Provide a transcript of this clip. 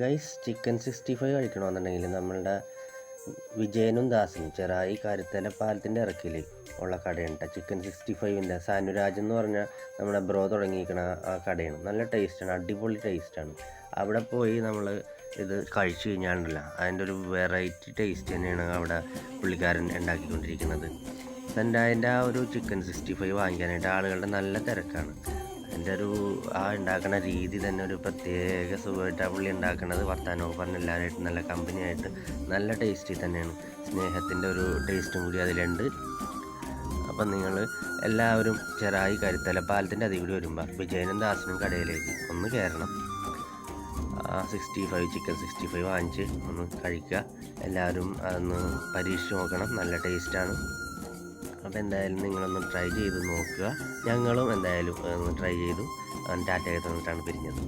Guys chicken sixty five കഴിക്കണമെന്നുണ്ടെങ്കിൽ നമ്മളുടെ വിജയനും ദാസനും ചെറായി കരുത്തല പാലത്തിന്റെ ഇറക്കിൽ ഉള്ള കടയുണ്ട് ചിക്കൻ സിക്സ്റ്റി ഫൈവിന്റെ സാനുരാജ് എന്ന് പറഞ്ഞ നമ്മുടെ ബ്രോ തുടങ്ങിയിരിക്കണ ആ കടയാണ്. നല്ല ടേസ്റ്റാണ് അടിപൊളി ടേസ്റ്റാണ് അവിടെ പോയി നമ്മൾ ഇത് കഴിച്ചു കഴിഞ്ഞാണല്ലോ അതിന്റെ ഒരു വെറൈറ്റി ടേസ്റ്റ് തന്നെയാണ് അവിടെ പുള്ളിക്കാരൻ ഉണ്ടാക്കിക്കൊണ്ടിരിക്കുന്നത്. എന്റെ അതിന്റെ ആ ഒരു ചിക്കൻ സിക്സ്റ്റി ഫൈവ് വാങ്ങിക്കാനായിട്ട് ആളുകളുടെ നല്ല തിരക്കാണ്. എന്റെ ഒരു ആ ഉണ്ടാക്കുന്ന രീതി തന്നെ ഒരു പ്രത്യേക സുഖമായിട്ട് ആ പുള്ളി ഉണ്ടാക്കുന്നത് വർത്താനമൊക്കെ പറഞ്ഞ് എല്ലാവരായിട്ടും നല്ല കമ്പനിയായിട്ട് നല്ല ടേസ്റ്റി തന്നെയാണ്. സ്നേഹത്തിന്റെ ഒരു ടേസ്റ്റും കൂടി അതിലുണ്ട്. അപ്പം നിങ്ങൾ എല്ലാവരും ചെറായി കരുത്തല പാലത്തിന്റെ അതിൽ കൂടി വരുമ്പോൾ വിജയനും ദാസിനും കടയിലേക്ക് ഒന്ന് കയറണം. ആ sixty five chicken sixty five വാങ്ങിച്ച് ഒന്ന് കഴിക്കുക. എല്ലാവരും അതൊന്ന് പരീക്ഷിച്ച് നോക്കണം. നല്ല ടേസ്റ്റാണ്. അപ്പോൾ എന്തായാലും നിങ്ങളൊന്ന് ട്രൈ ചെയ്ത് നോക്കുക. ഞങ്ങളും എന്തായാലും ഒന്ന് ട്രൈ ചെയ്തു. ടാറ്റ തന്നിട്ടാണ് പിരിഞ്ഞത്.